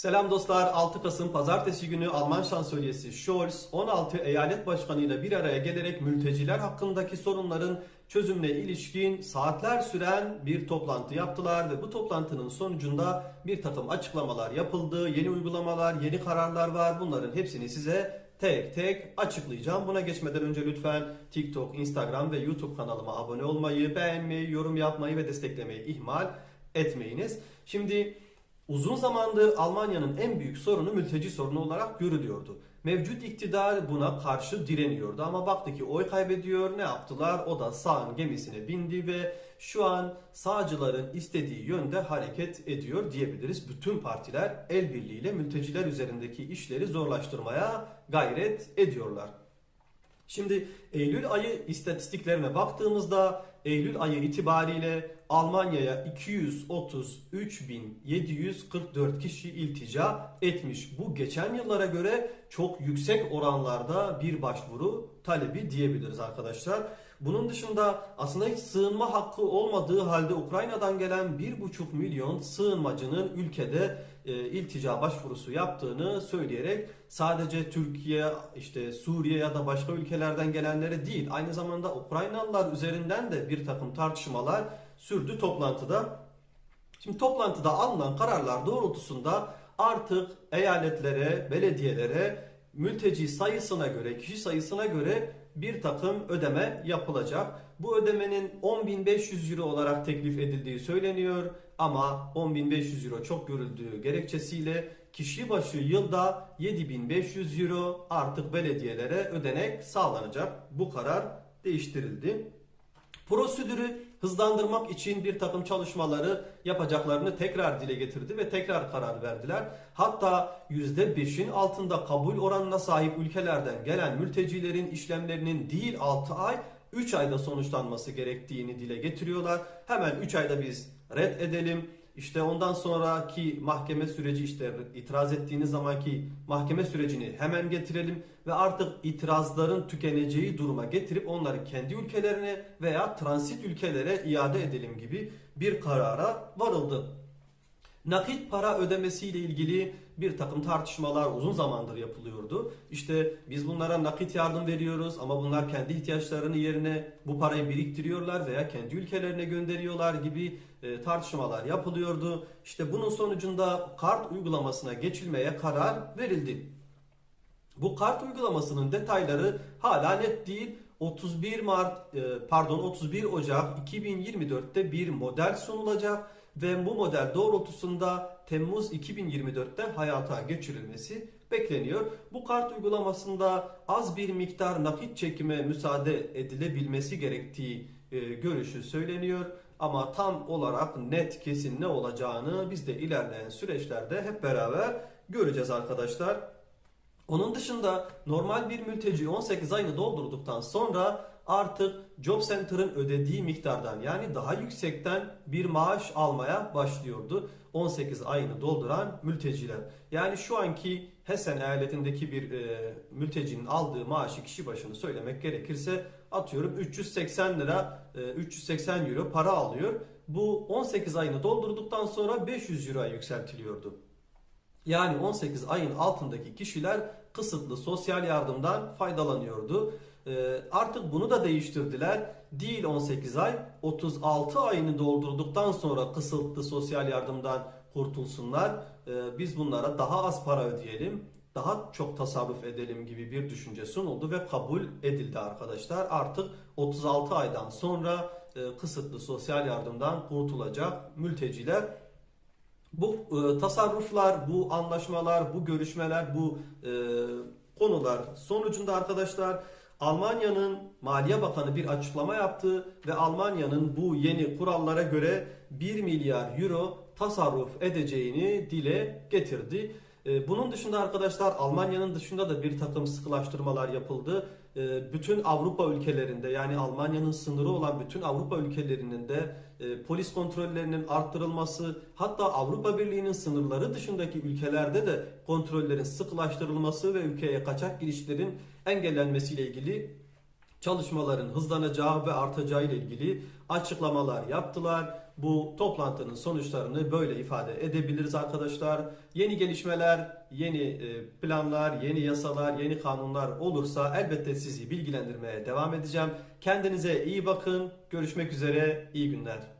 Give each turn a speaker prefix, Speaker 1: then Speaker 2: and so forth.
Speaker 1: Selam dostlar. 6 Kasım Pazartesi günü Alman şansölyesi Scholz 16 eyalet başkanıyla bir araya gelerek mülteciler hakkındaki sorunların çözümüne ilişkin saatler süren bir toplantı yaptılar ve bu toplantının sonucunda bir takım açıklamalar yapıldı. Yeni uygulamalar, yeni kararlar var. Bunların hepsini size tek tek açıklayacağım. Buna geçmeden önce lütfen TikTok, Instagram ve YouTube kanalıma abone olmayı, beğenmeyi, yorum yapmayı ve desteklemeyi ihmal etmeyiniz. Şimdi Uzun zamandır Almanya'nın en büyük sorunu mülteci sorunu olarak görülüyordu. Mevcut iktidar buna karşı direniyordu ama baktı ki oy kaybediyor ne yaptılar? O da sağın gemisine bindi ve şu an sağcıların istediği yönde hareket ediyor diyebiliriz. Bütün partiler el birliğiyle mülteciler üzerindeki işleri zorlaştırmaya gayret ediyorlar. Şimdi Eylül ayı istatistiklerine baktığımızda Eylül ayı itibariyle Almanya'ya 233.744 kişi iltica etmiş. Bu geçen yıllara göre çok yüksek oranlarda bir başvuru talebi diyebiliriz arkadaşlar. Bunun dışında aslında hiç sığınma hakkı olmadığı halde Ukrayna'dan gelen 1,5 milyon sığınmacının ülkede e, iltica başvurusu yaptığını söyleyerek sadece Türkiye, işte Suriye ya da başka ülkelerden gelenlere değil aynı zamanda Ukraynalılar üzerinden de bir takım tartışmalar sürdü toplantıda. Şimdi toplantıda alınan kararlar doğrultusunda artık eyaletlere, belediyelere mülteci sayısına göre, kişi sayısına göre bir takım ödeme yapılacak. Bu ödemenin 10.500 euro olarak teklif edildiği söyleniyor ama 10.500 euro çok görüldüğü gerekçesiyle kişi başı yılda 7.500 euro artık belediyelere ödenek sağlanacak. Bu karar değiştirildi. Prosedürü hızlandırmak için bir takım çalışmaları yapacaklarını tekrar dile getirdi ve tekrar karar verdiler. Hatta %5'in altında kabul oranına sahip ülkelerden gelen mültecilerin işlemlerinin değil 6 ay 3 ayda sonuçlanması gerektiğini dile getiriyorlar. Hemen 3 ayda biz red edelim. İşte ondan sonraki mahkeme süreci işte itiraz ettiğiniz zamanki mahkeme sürecini hemen getirelim ve artık itirazların tükeneceği duruma getirip onları kendi ülkelerine veya transit ülkelere iade edelim gibi bir karara varıldı. Nakit para ödemesiyle ilgili bir takım tartışmalar uzun zamandır yapılıyordu. İşte biz bunlara nakit yardım veriyoruz ama bunlar kendi ihtiyaçlarını yerine bu parayı biriktiriyorlar veya kendi ülkelerine gönderiyorlar gibi e, tartışmalar yapılıyordu. İşte bunun sonucunda kart uygulamasına geçilmeye karar verildi. Bu kart uygulamasının detayları hala net değil. 31 Mart e, pardon 31 Ocak 2024'te bir model sunulacak ve bu model doğrultusunda Temmuz 2024'te hayata geçirilmesi bekleniyor. Bu kart uygulamasında az bir miktar nakit çekime müsaade edilebilmesi gerektiği e, görüşü söyleniyor. Ama tam olarak net kesin ne olacağını biz de ilerleyen süreçlerde hep beraber göreceğiz arkadaşlar. Onun dışında normal bir mülteci 18 ayını doldurduktan sonra artık Job Center'ın ödediği miktardan yani daha yüksekten bir maaş almaya başlıyordu. 18 ayını dolduran mülteciler. Yani şu anki Hessen eyaletindeki bir e, mültecinin aldığı maaşı kişi başını söylemek gerekirse atıyorum 380 lira e, 380 euro para alıyor. Bu 18 ayını doldurduktan sonra 500 euroya yükseltiliyordu. Yani 18 ayın altındaki kişiler kısıtlı sosyal yardımdan faydalanıyordu. Ee, artık bunu da değiştirdiler. Değil 18 ay, 36 ayını doldurduktan sonra kısıtlı sosyal yardımdan kurtulsunlar. Ee, biz bunlara daha az para ödeyelim, daha çok tasarruf edelim gibi bir düşünce sunuldu ve kabul edildi arkadaşlar. Artık 36 aydan sonra e, kısıtlı sosyal yardımdan kurtulacak mülteciler bu e, tasarruflar, bu anlaşmalar, bu görüşmeler, bu e, konular sonucunda arkadaşlar Almanya'nın Maliye Bakanı bir açıklama yaptı ve Almanya'nın bu yeni kurallara göre 1 milyar euro tasarruf edeceğini dile getirdi. E, bunun dışında arkadaşlar Almanya'nın dışında da bir takım sıkılaştırmalar yapıldı. E, bütün Avrupa ülkelerinde yani Almanya'nın sınırı olan bütün Avrupa ülkelerinin de e, polis kontrollerinin arttırılması hatta Avrupa Birliği'nin sınırları dışındaki ülkelerde de kontrollerin sıkılaştırılması ve ülkeye kaçak girişlerin engellenmesiyle ilgili çalışmaların hızlanacağı ve artacağı ile ilgili açıklamalar yaptılar. Bu toplantının sonuçlarını böyle ifade edebiliriz arkadaşlar. Yeni gelişmeler, yeni e, planlar, yeni yasalar, yeni kanunlar olursa elbette sizi bilgilendirmeye devam edeceğim. Kendinize iyi bakın. Görüşmek üzere. İyi günler.